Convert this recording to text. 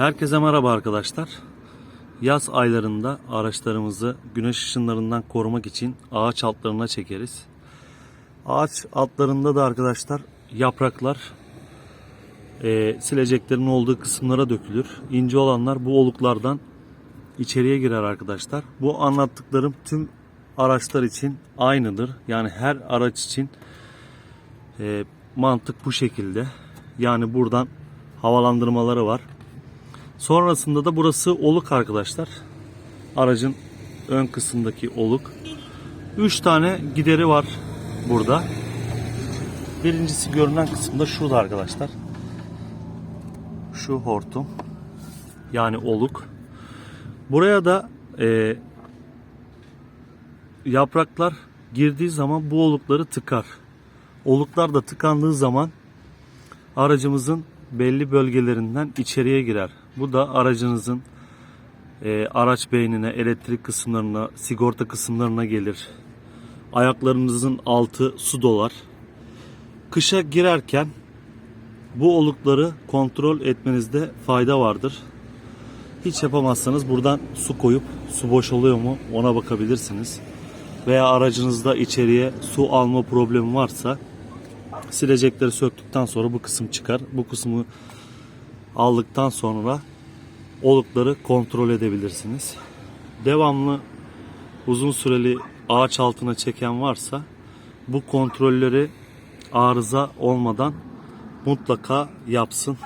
Herkese merhaba arkadaşlar. Yaz aylarında araçlarımızı güneş ışınlarından korumak için ağaç altlarına çekeriz. Ağaç altlarında da arkadaşlar yapraklar e, sileceklerin olduğu kısımlara dökülür. İnce olanlar bu oluklardan içeriye girer arkadaşlar. Bu anlattıklarım tüm araçlar için aynıdır. Yani her araç için e, mantık bu şekilde. Yani buradan havalandırmaları var. Sonrasında da burası oluk arkadaşlar. Aracın ön kısmındaki oluk. 3 tane gideri var burada. Birincisi görünen kısımda şurada arkadaşlar. Şu hortum. Yani oluk. Buraya da e, yapraklar girdiği zaman bu olukları tıkar. Oluklar da tıkandığı zaman aracımızın belli bölgelerinden içeriye girer. Bu da aracınızın e, araç beynine, elektrik kısımlarına, sigorta kısımlarına gelir. Ayaklarınızın altı su dolar. Kışa girerken bu olukları kontrol etmenizde fayda vardır. Hiç yapamazsanız buradan su koyup su boş oluyor mu ona bakabilirsiniz. Veya aracınızda içeriye su alma problemi varsa silecekleri söktükten sonra bu kısım çıkar. Bu kısmı aldıktan sonra olukları kontrol edebilirsiniz. Devamlı uzun süreli ağaç altına çeken varsa bu kontrolleri arıza olmadan mutlaka yapsın.